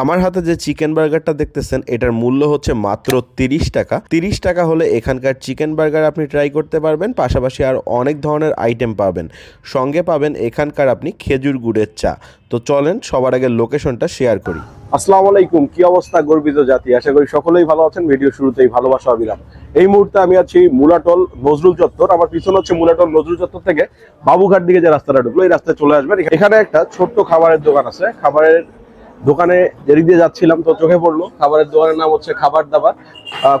আমার হাতে যে চিকেন বার্গারটা দেখতেছেন, এটার মূল্য হচ্ছে মাত্র তিরিশ টাকা। তিরিশ টাকা হলে এখানকার চিকেন বার্গার আপনি ট্রাই করতে পারবেন, পাশাপাশি আর অনেক ধরনের আইটেম পাবেন। সঙ্গে পাবেন এখানকার আপনি খেজুর গুড়ের চা। তো চলেন, সবার আগে লোকেশনটা শেয়ার করি। আসসালামু আলাইকুম, কি অবস্থা গর্বিত জাতি? আশা করি সকলেই ভালো আছেন ভিডিও শুরুতেই ভালোবাসা অবিরাম। এই মুহূর্তে আমি আছি মুলাটল নজরুল চত্বর, আমার পিছনে হচ্ছে মুলাটল নজরুল চত্বর থেকে বাবুঘাট দিকে যে রাস্তাটা ঢুকলো, এই রাস্তায় চলে আসবেন। এখানে একটা ছোট্ট খাবারের দোকান আছে, খাবারের দোকানে যেদিক দিয়ে যাচ্ছিলাম তো চোখে পড়ল। খাবারের দোকানের নাম হচ্ছে খাবার দাবার।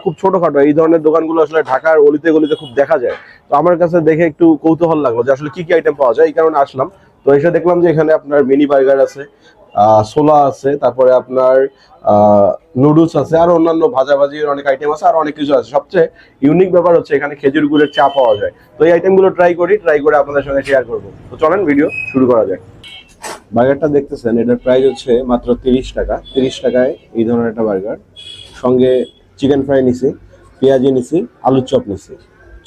খুব ছোটখাটো, এই ধরনের দোকানগুলো আসলে ঢাকার অলিতে গলিতে খুব দেখা যায়। তো আমার কাছে দেখে একটু কৌতূহল লাগল যে আসলে কি কি আইটেম পাওয়া যায়, এই কারণে আসলাম। তো এসে দেখলাম যে এখানে আপনার মিনি বার্গার আছে সোলা আছে, তারপরে আপনার নুডলস আছে, আর অন্যান্য ভাজাভাজির অনেক আইটেম আছে, আর অনেক কিছু আছে। সবচেয়ে ইউনিক ব্যাপার হচ্ছে এখানে খেজুর গুড়ের চা পাওয়া যায়। তো এই আইটেমগুলো ট্রাই করি ট্রাই করে আপনাদের সঙ্গে শেয়ার করব। তো চলেন ভিডিও শুরু করা যাক। বার্গারটা দেখতেছেন, এটার প্রাইস হচ্ছে মাত্র তিরিশ টাকা। তিরিশ টাকায় এই ধরনের একটা বার্গার। সঙ্গে চিকেন ফ্রাই নিছি, পেঁয়াজি নিছি, আলুর চপ নিছি।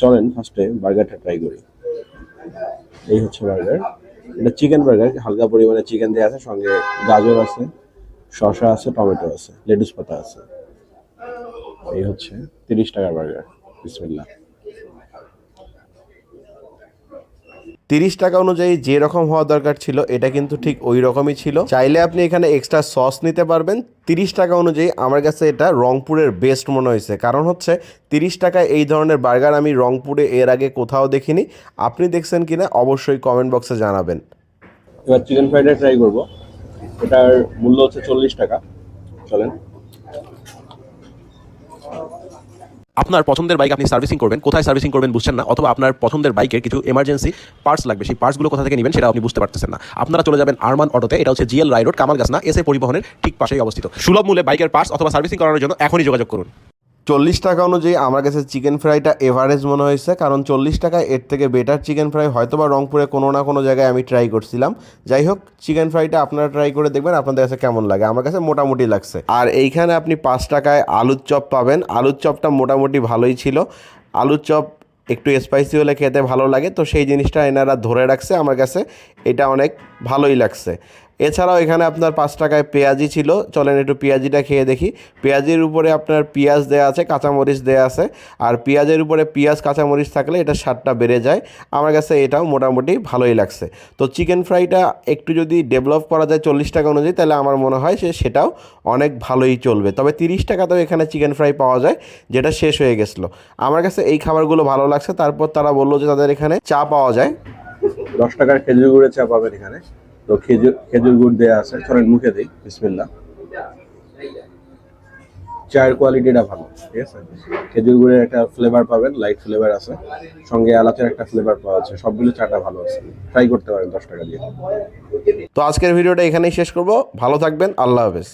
চলেন ফার্স্টে বার্গারটা ট্রাই করি। এই হচ্ছে বার্গার। এটা চিকেন বার্গার হালকা পরিমাণে চিকেন দেওয়া আছে, সঙ্গে গাজর আছে, শসা আছে, টমেটো আছে, লেটুস পাতা আছে। এই হচ্ছে তিরিশ টাকার বার্গার। বিসমিল্লাহ। তিরিশ টাকা অনুযায়ী যে রকম হওয়া দরকার ছিল, এটা কিন্তু ঠিক ওই রকমই ছিল। চাইলে আপনি এখানে এক্সট্রা সস নিতে পারবেন। তিরিশ টাকা অনুযায়ী আমার কাছে এটা রংপুরের বেস্ট মনে হয়েছে। কারণ হচ্ছে, তিরিশ টাকায় এই ধরনের বার্গার আমি রংপুরে এর আগে কোথাও দেখিনি। আপনি দেখছেন কিনা অবশ্যই কমেন্ট বক্সে জানাবেন। এবার চিকেন ফ্রাইড রাইস ট্রাই করব। এটার মূল্য হচ্ছে চল্লিশ টাকা। চলেন। আপনার পছন্দের বাইক আপনি সার্ভিসিং করবেন, কোথায় সার্ভিসিং করবেন বুঝছেন না, অথবা আপনার পছন্দের বাইকের কিছু এমার্জেন্সি পার্টস লাগবে, সেই পার্টসগুলো কোথা থেকে নেবেন সেটা আপনি বুঝতে পারতেছেন না। আপনারা চলে যাবেন আরমান অটোতে এটা হচ্ছে জিএল রাই রোড না এসে পরিবহনের ঠিক পাশেই অবস্থিত। সুলভ মূল্যে বাইকের পার্টস অথবা সার্ভিসিং করানোর জন্য এখনই যোগাযোগ করুন। চল্লিশ টাকা অনুযায়ী আমার কাছে চিকেন ফ্রাইটা এভারেজ মনে হয়েছে, কারণ চল্লিশ টাকায় এর থেকে বেটার চিকেন ফ্রাই হয়তো বা রংপুরে কোনো না কোনো জায়গায় আমি ট্রাই করছিলাম। যাই হোক চিকেন ফ্রাইটা আপনারা ট্রাই করে দেখবেন, আপনাদের কাছে কেমন লাগে? আমার কাছে মোটামুটি লাগছে। আর এইখানে আপনি পাঁচ টাকায় আলুর চপ পাবেন। আলুর চপটা মোটামুটি ভালোই ছিল। আলুর চপ একটু স্পাইসি হলে খেতে ভালো লাগে। তো সেই জিনিসটা এনারা ধরে রাখছে। আমার কাছে এটা অনেক ভালোই লাগছে। এছাড়াও এখানে আপনার পাঁচ টাকায় পেঁয়াজি ছিল। চলেন একটু পেঁয়াজিটা খেয়ে দেখি। পেঁয়াজির উপরে আপনার পেঁয়াজ দেওয়া আছে, কাঁচামরিচ দেওয়া আছে। আর পেঁয়াজের উপরে পেঁয়াজ, কাঁচামরিচ থাকলে এটা স্বাদটা বেড়ে যায়। আমার কাছে এটাও মোটামুটি ভালোই লাগছে। তো চিকেন ফ্রাইটা একটু যদি ডেভেলপ করা যায় চল্লিশ টাকা অনুযায়ী, তাহলে আমার মনে হয় সে, সেটাও অনেক ভালোই চলবে। তবে তিরিশ টাকাতেও এখানে চিকেন ফ্রাই পাওয়া যায়, যেটা শেষ হয়ে গেছিল। আমার কাছে এই খাবারগুলো ভালো লাগছে। তারপর তারা বলল যে তাদের এখানে চা পাওয়া যায়। দশ টাকার খেজুর গুড়ের চা পাবেন এখানে। তো খেজুর খেজুর গুড় দেওয়া আছে। ধরেন মুখে দিই বিসমিল্লা চায়ের কোয়ালিটিটা ভালো, ঠিক আছে? খেজুর গুড়ের একটা ফ্লেভার পাবেন লাইট ফ্লেভার আছে। সঙ্গে এলাচের একটা ফ্লেভার পাওয়া আছে। সবগুলো চাটা ভালো আছে। ট্রাই করতে পারেন, দশ টাকা দিয়ে। তো আজকের ভিডিওটা এখানেই শেষ করব। ভালো থাকবেন, আল্লাহ হাফেজ।